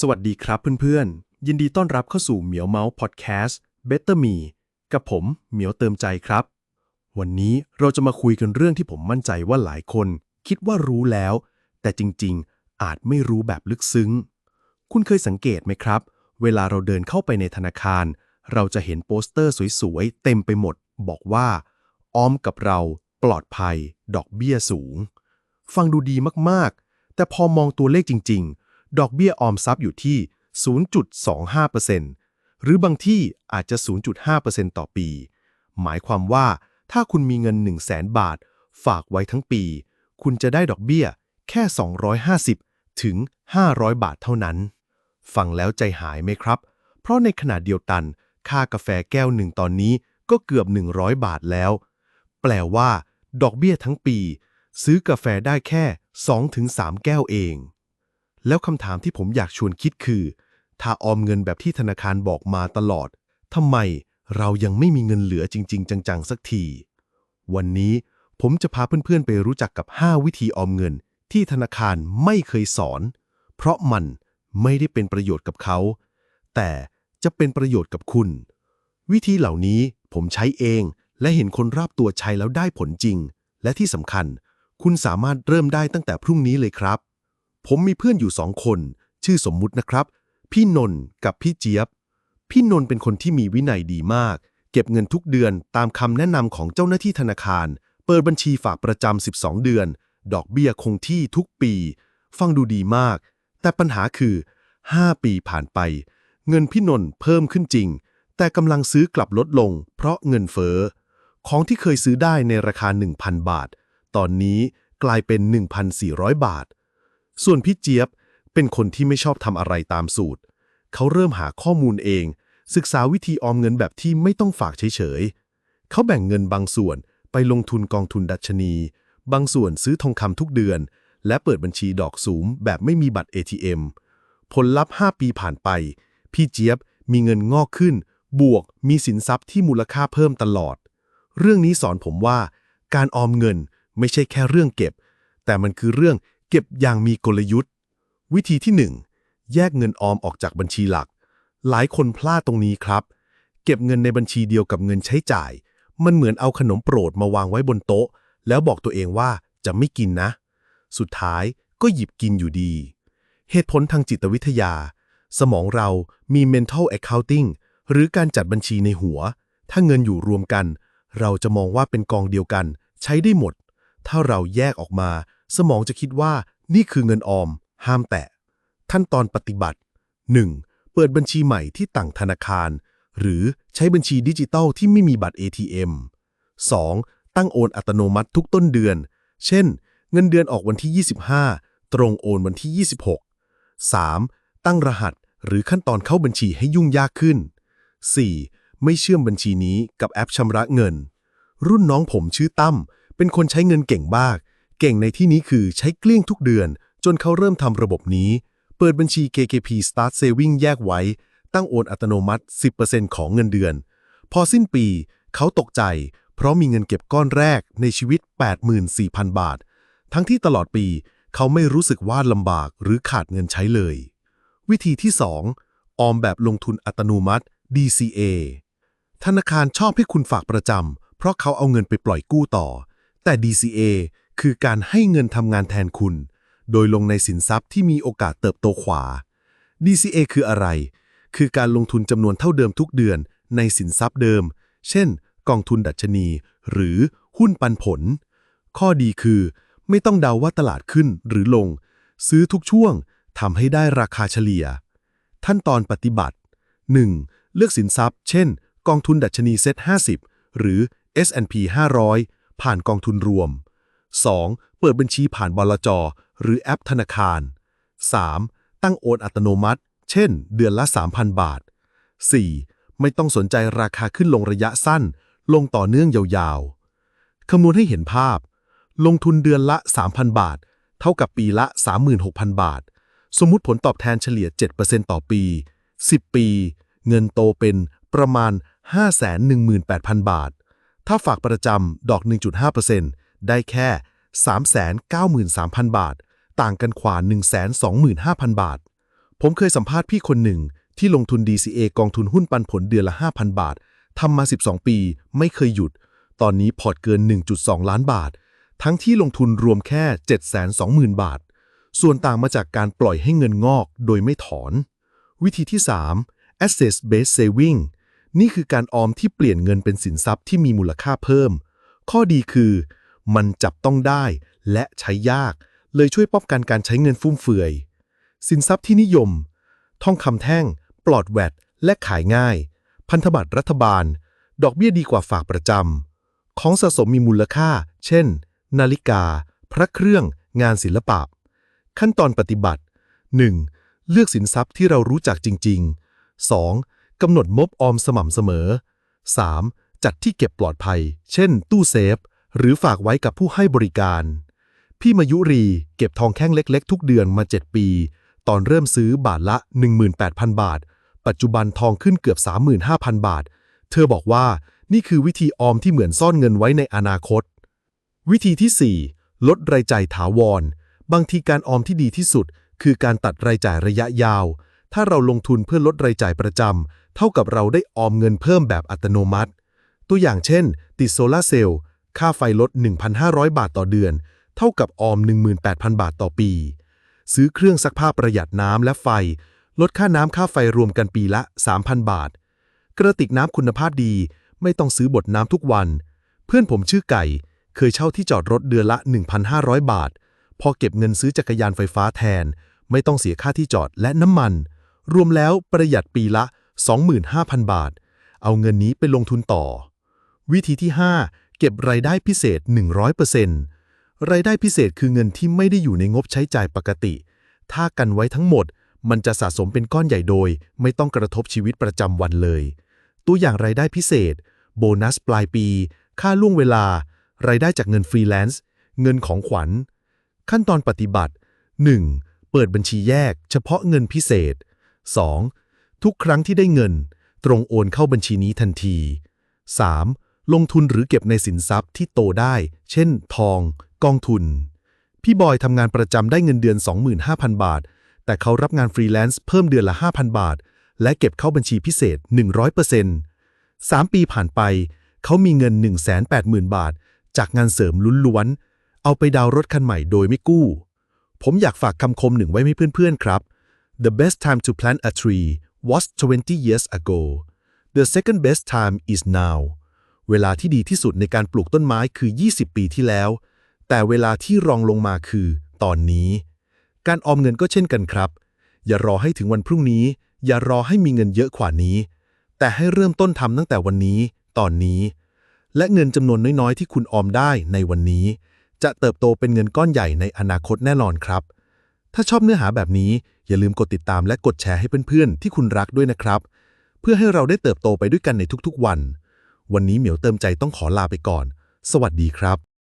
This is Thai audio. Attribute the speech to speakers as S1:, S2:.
S1: สวัสดีครับเพื่อนๆ ยินดีต้อนรับเข้าสู่เหมียวเมาส์พอดแคสต์ Better Me กับผมเหมียวเติมใจครับ วันนี้เราจะมาคุยกันเรื่องที่ผมมั่นใจว่าหลายคน คิดว่ารู้แล้ว แต่จริงๆ อาจไม่รู้แบบลึกซึ้ง คุณเคยสังเกตไหมครับ เวลาเราเดินเข้าไปในธนาคาร เราจะเห็นโปสเตอร์สวยๆ เต็มไปหมด บอกว่า ออมกับเรา ปลอดภัย ดอกเบี้ยสูง ฟังดูดีมากๆ แต่พอมองตัวเลขจริง ๆ ดอกเบี้ยออมทรัพย์อยู่ที่ 0.25%หรือบางที่อาจจะ 0.5%ต่อปี หมายความว่าถ้าคุณมีเงิน 1 0 0 0 0แบาท ฝากไว้ทั้งปี คุณจะได้ดอกเบี้ยแค่ 250 ถึง 500 บาทเท่านั้น ฟังแล้วใจหายไหมครับ เพราะในขณะเดียวกัน ค่ากาแฟแก้วหนึ่งตอนนี้ก็เกือบ 100 บาทแล้ว แปลว่า ดอกเบี้ยทั้งปี ซื้อกาแฟได้แค่ 2-3 แก้วเอง แล้วคำถามที่ผมอยากชวนคิดคือ ถ้าออมเงินแบบที่ธนาคารบอกมาตลอดทำไมเรายังไม่มีเงินเหลือจริง ๆ จังๆ สักที วันนี้ผมจะพาเพื่อนๆ ไปรู้จักกับ 5 วิธีออมเงิน ที่ธนาคารไม่เคยสอน เพราะมันไม่ได้เป็นประโยชน์กับเขา แต่จะเป็นประโยชน์กับคุณ วิธีเหล่านี้ผมใช้เองและเห็นคนรอบตัวใช้แล้วได้ผลจริง และที่สำคัญ คุณสามารถเริ่มได้ตั้งแต่พรุ่งนี้เลยครับ ผมมีเพื่อนอยู่สองคน ชื่อสมมุตินะครับ พี่นนท์กับพี่เจี๊ยบ พี่นนท์เป็นคนที่มีวินัยดีมาก เก็บเงินทุกเดือนตามคำแนะนำของเจ้าหน้าที่ธนาคาร เปิดบัญชีฝากประจำ 12 เดือน ดอกเบี้ยคงที่ทุกปี ฟังดูดีมาก แต่ปัญหาคือ 5 ปีผ่านไป เงินพี่นนท์เพิ่มขึ้นจริง แต่กำลังซื้อกลับลดลง เพราะเงินเฟ้อของที่เคยซื้อได้ในราคา 1,000 บาท ตอนนี้กลายเป็น 1,400 บาท ส่วนพี่เจี๊ยบเป็นคนที่ไม่ชอบทำอะไรตามสูตร เขาเริ่มหาข้อมูลเอง ศึกษาวิธีออมเงินแบบที่ไม่ต้องฝากเฉยๆ เขาแบ่งเงินบางส่วนไปลงทุนกองทุนดัชนี บางส่วนซื้อทองคำทุกเดือน และเปิดบัญชีดอกสูงแบบไม่มีบัตร ATM ผลลัพธ์ 5 ปีผ่านไป พี่เจี๊ยบมีเงินงอกขึ้น บวกมีสินทรัพย์ที่มูลค่าเพิ่มตลอด เรื่องนี้สอนผมว่า การออมเงินไม่ใช่แค่เรื่องเก็บ แต่มันคือเรื่อง เก็บอย่างมีกลยุทธ์ วิธีที่ 1 แยกเงินออมออกจากบัญชีหลัก หลายคนพลาดตรงนี้ครับ เก็บเงินในบัญชีเดียวกับเงินใช้จ่าย มันเหมือนเอาขนมโปรดมาวางไว้บนโต๊ะ แล้วบอกตัวเองว่าจะไม่กินนะ สุดท้ายก็หยิบกินอยู่ดี เหตุผลทางจิตวิทยา สมองเรามี mental accounting หรือการจัดบัญชีในหัว ถ้าเงินอยู่รวมกัน เราจะมองว่าเป็นกองเดียวกัน ใช้ได้หมด ถ้าเราแยกออกมา สมองจะคิดว่านี่คือเงินออม ห้ามแตะ ขั้นตอนปฏิบัติ 1. เปิดบัญชีใหม่ที่ต่างธนาคาร หรือใช้บัญชีดิจิตอลที่ไม่มีบัตร ATM 2. ตั้งโอนอัตโนมัติทุกต้นเดือน เช่น เงินเดือนออกวันที่ 25 ตรงโอนวันที่ 26 3. ตั้งรหัสหรือขั้นตอนเข้าบัญชีให้ยุ่งยากขึ้น 4. ไม่เชื่อมบัญชีนี้กับแอปชำระเงิน รุ่นน้องผมชื่อตั้มเป็นคนใช้เงินเก่งมาก เก่งในที่นี้คือใช้เกลี้ยงทุกเดือน จนเขาเริ่มทำระบบนี้ เปิดบัญชี KKP Start Saving แยกไว้ ตั้งโอนอัตโนมัติ 10%ของเงินเดือน พอสิ้นปี เขาตกใจ เพราะมีเงินเก็บก้อนแรกในชีวิต 84,000 บาท ทั้งที่ตลอดปี เขาไม่รู้สึกว่าลำบากหรือขาดเงินใช้เลย วิธีที่ 2 ออมแบบลงทุนอัตโนมัติ DCA ธนาคารชอบให้คุณฝากประจำเพราะเขาเอาเงินไปปล่อยกู้ต่อ แต่ DCA คือการให้เงินทำงานแทนคุณ โดยลงในสินทรัพย์ที่มีโอกาสเติบโตขวา DCA คืออะไร คือการลงทุนจำนวนเท่าเดิมทุกเดือนในสินทรัพย์เดิม เช่น กองทุนดัชนี หรือหุ้นปันผล ข้อดีคือ ไม่ต้องเดาว่าตลาดขึ้นหรือลง ซื้อทุกช่วงทำให้ได้ราคาเฉลี่ย ขั้นตอนปฏิบัติ 1. เลือกสินทรัพย์ เช่น กองทุนดัชนีเซ็ต50 หรือ S&P 500 ผ่านกองทุนรวม 2. เปิดบัญชีผ่านบลจ หรือแอปธนาคาร 3. ตั้งโอนอัตโนมัติ เช่น เดือนละ 3,000 บาท 4. ไม่ต้องสนใจราคาขึ้นลงระยะสั้น ลงต่อเนื่องยาวๆ คำนวณให้เห็นภาพ ลงทุนเดือนละ 3,000 บาท เท่ากับปีละ 36,000 บาท สมมุติผลตอบแทนเฉลี่ย 7%ต่อปี 10 ปี เงินโตเป็นประมาณ 518,000 บาท ถ้าฝากประจำดอก 1.5% ได้แค่ 393,000 บาท ต่างกันกว่า125,000 บาท ผมเคยสัมภาษณ์พี่คนหนึ่ง ที่ลงทุน DCA กองทุนหุ้นปันผลเดือนละ 5,000 บาททำมา 12 ปี ไม่เคยหยุด ตอนนี้พอร์ตเกิน 1.2 ล้านบาท ทั้งที่ลงทุนรวมแค่ 720,000 บาท ส่วนต่างมาจากการปล่อยให้เงินงอกโดยไม่ถอน วิธีที่ 3 asset based saving นี่คือการออมที่เปลี่ยนเงินเป็นสินทรัพย์ที่มีมูลค่าเพิ่ม ข้อดีคือ มันจับต้องได้และใช้ยาก เลยช่วยป้องกันการใช้เงินฟุ่มเฟือย สินทรัพย์ที่นิยม ทองคำแท่ง ปลอดแวดและขายง่าย พันธบัตรรัฐบาล ดอกเบี้ยดีกว่าฝากประจำ ของสะสมมีมูลค่า เช่น นาฬิกา พระเครื่อง งานศิลปะ ขั้นตอนปฏิบัติ 1. เลือกสินทรัพย์ที่เรารู้จักจริง ๆ 2. กำหนดงบออมสม่ำเสมอ 3. จัดที่เก็บปลอดภัย เช่น ตู้เซฟ หรือฝากไว้กับผู้ให้บริการ พี่มายุรีเก็บทองแท่งเล็ก ๆ ทุกเดือนมา 7 ปี ตอนเริ่มซื้อบาทละ 18,000 บาท ปัจจุบันทองขึ้นเกือบ 35,000 บาท เธอบอกว่านี่คือวิธีออมที่เหมือนซ่อนเงินไว้ในอนาคต วิธีที่ 4 ลดรายจ่ายถาวร บางทีการออมที่ดีที่สุด คือการตัดรายจ่ายระยะยาว ถ้าเราลงทุนเพื่อลดรายจ่ายประจำเท่ากับเราได้ออมเงินเพิ่มแบบอัตโนมัติ ตัวอย่างเช่น ติดโซลาร์เซลล์ ค่าไฟลด 1,500 บาทต่อเดือน เท่ากับออม 18,000 บาทต่อปี ซื้อเครื่องซักผ้าประหยัดน้ำและไฟ ลดค่าน้ำค่าไฟรวมกันปีละ 3,000 บาท กระติกน้ำคุณภาพดีไม่ต้องซื้อบดน้ำทุกวัน เพื่อนผมชื่อไก่ เคยเช่าที่จอดรถเดือนละ 1,500 บาท พอเก็บเงินซื้อจักรยานไฟฟ้าแทน ไม่ต้องเสียค่าที่จอดและน้ำมัน รวมแล้วประหยัดปีละ 25,000 บาท เอาเงินนี้ไปลงทุนต่อ วิธีที่ 5 เก็บรายได้พิเศษ 100%รายได้พิเศษคือเงินที่ไม่ได้อยู่ในงบใช้จ่ายปกติ ถ้ากันไว้ทั้งหมด มันจะสะสมเป็นก้อนใหญ่โดย ไม่ต้องกระทบชีวิตประจำวันเลย ตัวอย่างรายได้พิเศษ โบนัสปลายปี ค่าล่วงเวลา รายได้จากเงินฟรีแลนซ์ เงินของขวัญ ขั้นตอนปฏิบัติ 1. เปิดบัญชีแยก เฉพาะเงินพิเศษ 2. ทุกครั้งที่ได้เงิน ตรงโอนเข้าบัญชีนี้ทันที 3. ลงทุนหรือเก็บในสินทรัพย์ที่โตได้ เช่น ทอง กองทุน พี่บอยทำงานประจำได้เงินเดือน 25,000 บาท แต่เขารับงานฟรีแลนซ์เพิ่มเดือนละ 5,000 บาท และเก็บเข้าบัญชีพิเศษ 100% 3 ปีผ่านไป เขามีเงิน 180,000 บาท จากงานเสริมล้วนๆ เอาไปดาวรถคันใหม่โดยไม่กู้ ผมอยากฝากคำคมหนึ่งไว้ให้เพื่อนๆครับ The best time to plant a tree was 20 years ago The second best time is now เวลาที่ดีที่สุดในการปลูกต้นไม้คือ 20 ปีที่แล้ว แต่เวลาที่รองลงมาคือ ตอนนี้ การออมเงินก็เช่นกันครับ อย่ารอให้ถึงวันพรุ่งนี้ อย่ารอให้มีเงินเยอะกว่านี้ แต่ให้เริ่มต้นทำตั้งแต่วันนี้ ตอนนี้ และเงินจำนวนน้อยๆ ที่คุณออมได้ในวันนี้ จะเติบโตเป็นเงินก้อนใหญ่ในอนาคตแน่นอนครับ ถ้าชอบเนื้อหาแบบนี้ อย่าลืมกดติดตามและกดแชร์ให้เพื่อนๆ ที่คุณรักด้วยนะครับ เพื่อให้เราได้เติบโตไปด้วยกันในทุกๆวัน วันนี้เหมียวเติมใจต้องขอลาไปก่อน สวัสดีครับ